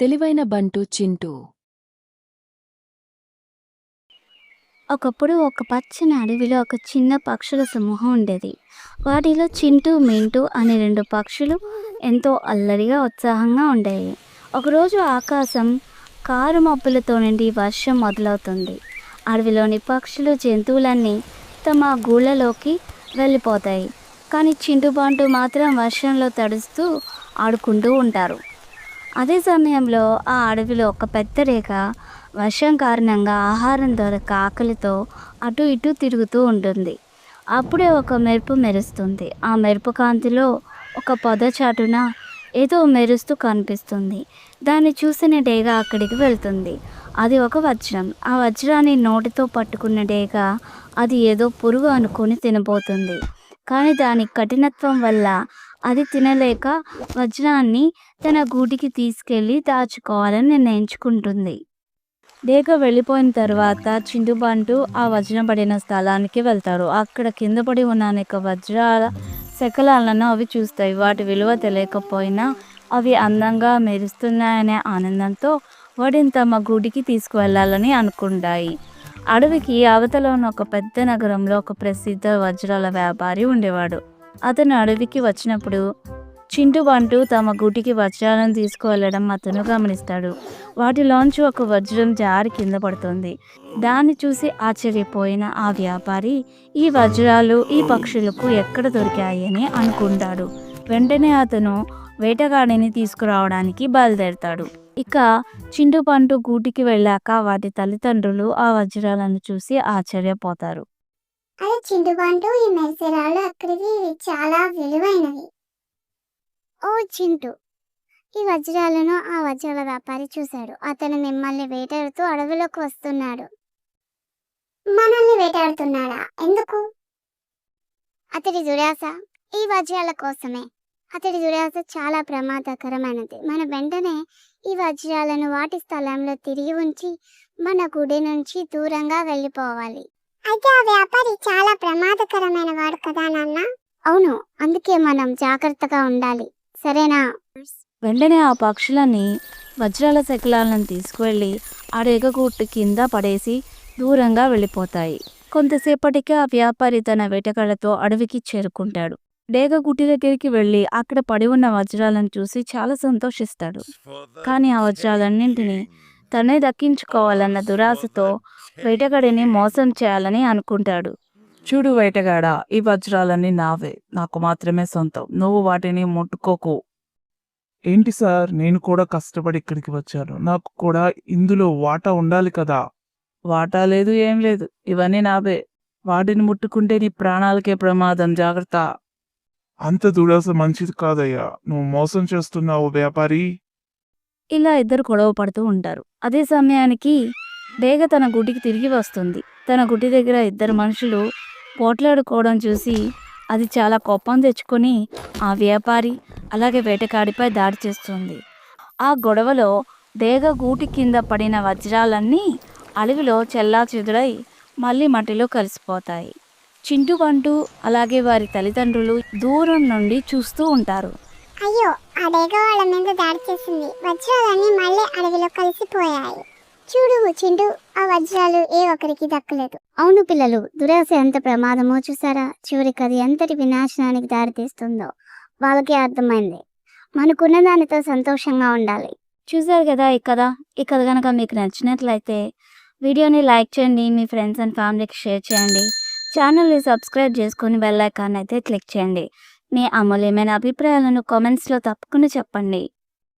తెలివైన బంటు చింటూ. ఒకప్పుడు ఒక పచ్చని అడవిలో ఒక చిన్న పక్షుల సమూహం ఉండేది. వాటిలో చింటూ మింటూ అనే రెండు పక్షులు ఎంతో అల్లరిగా ఉత్సాహంగా ఉండేవి. ఒకరోజు ఆకాశం కారు మబ్బులతో నుండి వర్షం మొదలవుతుంది. అడవిలోని పక్షులు జంతువులన్నీ తమ గూళ్ళలోకి వెళ్ళిపోతాయి. కానీ చింటుబాంటు మాత్రం వర్షంలో తడుస్తూ ఆడుకుంటూ ఉంటారు. అదే సమయంలో ఆ అడవిలో ఒక పెద్ద రేఖ వర్షం కారణంగా ఆహారం దొరక ఆకలితో అటు ఇటు తిరుగుతూ ఉంటుంది. అప్పుడే ఒక మెరుపు మెరుస్తుంది. ఆ మెరుపు కాంతిలో ఒక పొద చాటున ఏదో మెరుస్తూ కనిపిస్తుంది. దాన్ని చూసిన డేగ అక్కడికి వెళ్తుంది. అది ఒక వజ్రం. ఆ వజ్రాన్ని నోటితో పట్టుకున్న డేగ అది ఏదో పురుగు అనుకుని తినబోతుంది. కానీ దాని కఠినత్వం వల్ల అది తినలేక వజ్రాన్ని తన గూటికి తీసుకెళ్ళి దాచుకోవాలని నిర్ణయించుకుంటుంది. డేగ వెళ్ళిపోయిన తర్వాత చింటుబంటు ఆ వజ్రం పడిన స్థలానికి వెళ్తారు అక్కడ కింద పడి ఉన్న అనేక వజ్రాల శకలాలను అవి చూస్తాయి. వాటి విలువ తెలియకపోయినా అవి అందంగా మెరుస్తున్నాయనే ఆనందంతో వాటిని తమ గుడికి తీసుకువెళ్ళాలని అనుకుంటాయి. అడవికి అవతల ఉన్న ఒక పెద్ద నగరంలో ఒక ప్రసిద్ధ వజ్రాల వ్యాపారి ఉండేవాడు. అతను అడవికి వచ్చినప్పుడు చింటుబంటు తమ గూటికి వజ్రాలను తీసుకువెళ్ళడం అతను గమనిస్తాడు. వాటిలోంచి ఒక వజ్రం జారి కింద పడుతుంది. దాన్ని చూసి ఆశ్చర్యపోయిన ఆ వ్యాపారి ఈ వజ్రాలు ఈ పక్షులకు ఎక్కడ దొరికాయని అనుకుంటాడు. వెంటనే అతను వేటగాడిని తీసుకురావడానికి బయలుదేరతాడు. ఇక చింటుపంటు గూటికి వెళ్ళాక వాటి తల్లిదండ్రులు ఆ వజ్రాలను చూసి ఆశ్చర్యపోతారు. అదే చింటుబంటు ఈ మెరిసెరాళ్ళు అక్కడికి చాలా విలువైనవి. ఓ చింటు ఈ వజ్రాలను ఆ వజ్రాల వ్యాపారి చూశాడు. అతను మిమ్మల్ని వేటాడుతూ అడవిలోకి వస్తున్నాడు. మనల్ని వేటాడుతున్నాడా? ఎందుకు? అతడి దురాశ ఈ వజ్రాల కోసమే. అతడి దురాశ చాలా ప్రమాదకరమైనది. మన వెంటనే ఈ వజ్రాలను వాటి స్థలంలో తిరిగి ఉంచి మన గుడి నుంచి దూరంగా వెళ్ళిపోవాలి. అయితే ఆ వ్యాపారి చాలా ప్రమాదకరమైన వాడు కదా నాన్న? అవును అందుకే మనం జాగ్రత్తగా ఉండాలి. సరేనా? వెంటనే ఆ పక్షులని వజ్రాల శకలాలను తీసుకువెళ్ళి ఆ రేగగూట్టు కింద పడేసి దూరంగా వెళ్ళిపోతాయి. కొంతసేపటికి ఆ వ్యాపారి తన వేటగాళ్ళతో అడవికి చేరుకుంటాడు. డేగ గుట్టి దగ్గరికి వెళ్ళి అక్కడ పడి ఉన్న వజ్రాలను చూసి చాలా సంతోషిస్తాడు. కానీ ఆ వజ్రాలన్నింటినీ తనే దక్కించుకోవాలన్న దురాశతో వేటగాడిని మోసం చేయాలని అనుకుంటాడు. చూడు వేటగాడా ఈ వజ్రాలన్నీ నావే. నాకు మాత్రమే సొంతం. నువ్వు వాటిని ముట్టుకోకు. ఏంటి సార్? నేను కూడా కష్టపడి ఇక్కడికి వచ్చాను. నాకు కూడా ఇందులో వాటా ఉండాలి కదా. వాటా లేదు ఏం లేదు. ఇవన్నీ నావే. వాటిని ముట్టుకుంటే నీ ప్రాణాలకే ప్రమాదం. జాగ్రత్త. అంత దురాశ మంచిది కాదయ్యా. నువ్వు మోసం చేస్తున్నావు వ్యాపారి. ఇలా ఇద్దరు గొడవ పడుతూ ఉంటారు. అదే సమయానికి బేగ తన గుడికి తిరిగి వస్తుంది. తన గుడి దగ్గర ఇద్దరు మనుషులు పోట్లాడుకోవడం చూసి అది చాలా కోపం తెచ్చుకొని ఆ వ్యాపారి అలాగే వేటకాడిపై దాడి చేస్తుంది. ఆ గొడవలో దేగ గూటి కింద పడిన వజ్రాలన్నీ అడవిలో చెల్లాచెదురై మళ్ళీ మట్టిలో కలిసిపోతాయి. చింటు పంటు అలాగే వారి తల్లిదండ్రులు దూరం నుండి చూస్తూ ఉంటారు. అయ్యో! ఆ వాళ్ళ మీద దాడి చేసింది. వజ్రాలన్నీ మళ్ళీ అడవిలో కలిసిపోయాయి. చూడు చిండు ఆ వజ్రాలు ఏ ఒక్కరికి దక్కలేదు. అవును పిల్లలు దురాశ ఎంత ప్రమాదమో చూసారా? చివరికి అది ఎంతటి వినాశనానికి దారితీస్తుందో వాళ్ళకి అర్థమైంది. మనకున్న దానితో సంతోషంగా ఉండాలి. చూసారు కదా ఈ కథ? ఈ కథ కనుక మీకు నచ్చినట్లయితే వీడియోని లైక్ చేయండి మీ ఫ్రెండ్స్ అండ్ ఫ్యామిలీకి షేర్ చేయండి. ఛానల్ని సబ్స్క్రైబ్ చేసుకొని బెల్ ఐకాన్ అయితే క్లిక్ చేయండి. మీ అమూల్యమైన అభిప్రాయాలను కామెంట్స్లో తప్పకుండా చెప్పండి.